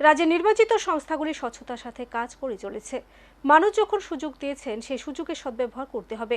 রাজ্যে নির্বাচিত সংস্থাগুলি স্বচ্ছতার সাথে কাজ করে চলেছে। মানুষ যখন সুযোগ দিয়েছেন, সেই সুযোগের সদ্ব্যবহার করতে হবে।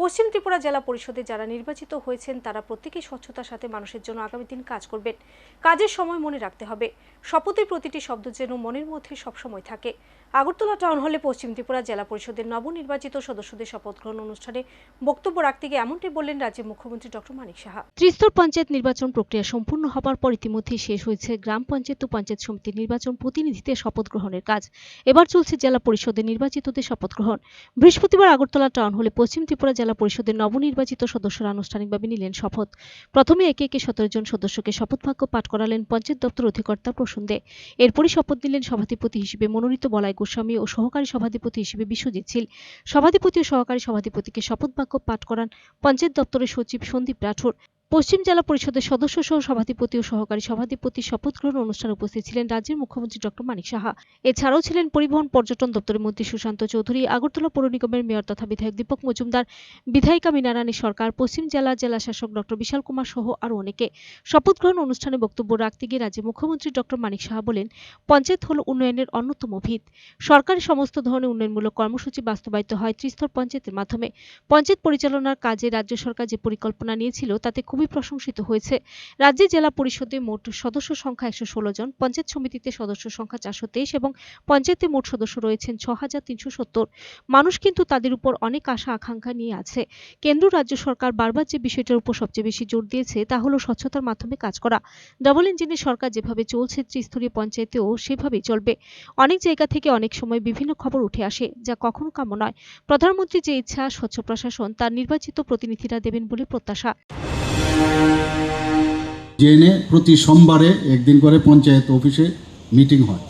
পশ্চিম ত্রিপুরা জেলা পরিষদে যারা নির্বাচিত হয়েছেন, তারা প্রত্যেকেই স্বচ্ছতার সাথে মানুষের জন্য আগামী দিন কাজ করবেন। কাজের সময় মনে রাখতে হবে। শপথের প্রতিটি শব্দ যেন মনের মধ্যে সবসময় থাকে। আগরতলা টাউন হলে পশ্চিম ত্রিপুরা জেলা পরিষদের নবনির্বাচিত সদস্যদের শপথ গ্রহণ অনুষ্ঠানে বক্তব্য রাখতে গিয়ে এমনটি বললেন রাজ্যের মুখ্যমন্ত্রী ডক্টর মানিক সাহা। ত্রিস্তর পঞ্চায়েত নির্বাচন প্রক্রিয়া সম্পূর্ণ হবার পর ইতিমধ্যেই শেষ হয়েছে গ্রাম পঞ্চায়েত ও পঞ্চায়েত সমিতির নির্বাচন প্রতিনিধিদের শপথ গ্রহণের কাজ। এবার চলছে জেলা পরিষদের নির্বাচিতদের শপথ গ্রহণ। বৃহস্পতিবার আগরতলা টাউন হলে পশ্চিম ত্রিপুরা জেলা পরিষদের নবনির্বাচিত সদস্যরা আনুষ্ঠানিকভাবে নিলেন শপথ। প্রথমে একে একে সতেরো জন সদস্যকে শপথ বাক্য পাঠ করালেন পঞ্চায়েত দপ্তর অধিকর্তা দে এরপরই শপথ নিলেন সভাধিপতি হিসেবে মনোনীত বলাই গোস্বামী ও সহকারী সভাধিপতি হিসেবে বিশ্বজিৎ ছিল সভাধিপতি ও সহকারী সভাধিপতিকে শপথ বাক্য পাঠ করান পঞ্চায়েত দপ্তরের সচিব সন্দীপ রাঠোর। পশ্চিম জেলা পরিষদের সদস্য সহ সভাধিপতি ও সহকারী সভাধিপতি শপথ গ্রহণ অনুষ্ঠানে উপস্থিত ছিলেন রাজ্যের মুখ্যমন্ত্রী ডক্টর মানিক সাহা। এছাড়াও ছিলেন পরিবহন পর্যটন দপ্তরের মন্ত্রী সুশান্ত চৌধুরী, আগরতলা পৌর নিগমের মেয়র তথা বিধায়ক দীপক মজুমদার, বিধায়িকা মীনারানী সরকার, পশ্চিম জেলা জেলা শাসক ডক্টর বিশাল কুমার সহ আরও অনেকে। শপথ গ্রহণ অনুষ্ঠানে বক্তব্য রাখতে গিয়ে রাজ্যের মুখ্যমন্ত্রী ডক্টর মানিক সাহা বলেন, পঞ্চায়েত হল উন্নয়নের অন্যতম ভিত। সরকারি সমস্ত ধরনের উন্নয়নমূলক কর্মসূচি বাস্তবায়িত হয় ত্রিস্তর পঞ্চায়েতের মাধ্যমে। পঞ্চায়েত পরিচালনার কাজে রাজ্য সরকার যে পরিকল্পনা নিয়েছিল তাতে খুবই প্রশংসিত হয়েছে। রাজ্যে জেলা পরিষদে মোট সদস্য সংখ্যা একশো ষোলো জন, পঞ্চায়েত সমিতিতে সদস্য সংখ্যা চারশো তেইশ এবং পঞ্চায়েতে মোট সদস্য রয়েছেন ছ হাজার তিনশো সত্তর। মানুষ কিন্তু তাদের উপর অনেক আশা, আকাঙ্ক্ষা নিয়ে আছে। কেন্দ্র, রাজ্য সরকার বারবার যে বিষয়টার উপর সবচেয়ে বেশি জোর দিয়েছে তা হলো স্বচ্ছতার মাধ্যমে কাজ করা। ডাবল ইঞ্জিনের সরকার যেভাবে চলছে ত্রিস্তরীয় পঞ্চায়েতেও সেভাবেই চলবে। অনেক জায়গা থেকে অনেক সময় বিভিন্ন খবর উঠে আসে, যা কখনো কাম্য নয়। প্রধানমন্ত্রী যে ইচ্ছা, স্বচ্ছ প্রশাসন, তার নির্বাচিত প্রতিনিধিরা দেবেন বলে প্রত্যাশা। জেনে প্রতি সোমবারে একদিন করে পঞ্চায়েত অফিসে মিটিং হয়।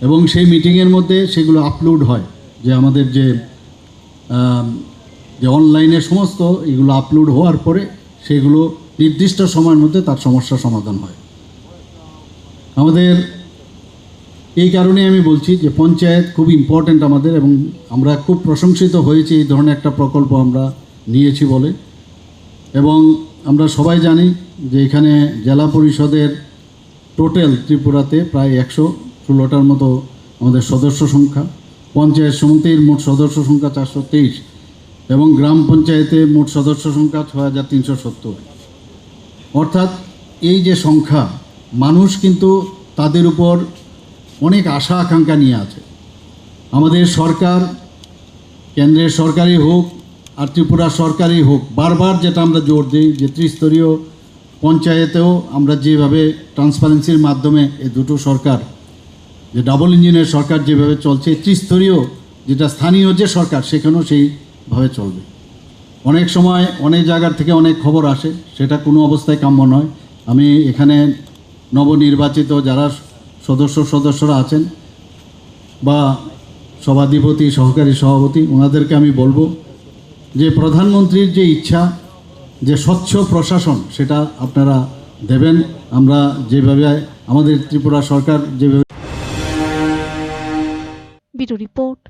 এবং সেই মিটিংয়ের মধ্যে সেগুলো আপলোড হয় যে আমাদের যে যে অনলাইনে সমস্ত এগুলো আপলোড হওয়ার পরে সেগুলো নির্দিষ্ট সময়ের মধ্যে তার সমস্যার সমাধান হয়। আমাদের এই কারণে আমি বলছি যে পঞ্চায়েত খুব ইম্পর্ট্যান্ট আমাদের এবং আমরা খুব প্রশংসিত হয়েছি এই ধরনের একটা প্রকল্প আমরা নিয়েছি বলে। এবং আমরা সবাই জানি যে এখানে জেলা পরিষদের টোটাল ত্রিপুরাতে প্রায় একশো ষোলোটার মতো আমাদের সদস্য সংখ্যা। পঞ্চায়েত সমিতির মোট সদস্য সংখ্যা চারশো তেইশ এবং গ্রাম পঞ্চায়েতে মোট সদস্য সংখ্যা ছ হাজার তিনশো সত্তর। অর্থাৎ এই যে সংখ্যা, মানুষ কিন্তু তাদের উপর অনেক আশা আকাঙ্ক্ষা নিয়ে আছে। আমাদের সরকার, কেন্দ্রের সরকারই হোক আর ত্রিপুরা সরকারই হোক, বারবার যেটা আমরা জোর দিই যে ত্রিস্তরীয় পঞ্চায়েতেও আমরা যেভাবে ট্রান্সপারেন্সির মাধ্যমে এই দুটো সরকার, যে ডাবল ইঞ্জিনের সরকার যেভাবে চলছে ত্রিস্তরীয় যেটা স্থানীয় যে সরকার, সেখানেও সেইভাবে চলবে। অনেক সময় অনেক জায়গার থেকে অনেক খবর আসে, সেটা কোনো অবস্থায় কাম্য নয়। আমি এখানে নবনির্বাচিত যারা সদস্য সদস্যরা আছেন বা সভাধিপতি, সহকারী সভাপতি, ওনাদেরকে আমি বলব যে প্রধানমন্ত্রীর যে ইচ্ছা, যে স্বচ্ছ প্রশাসন, সেটা আপনারা দেবেন। আমরা যেভাবে আমাদের ত্রিপুরা সরকার যেভাবে রিপোর্ট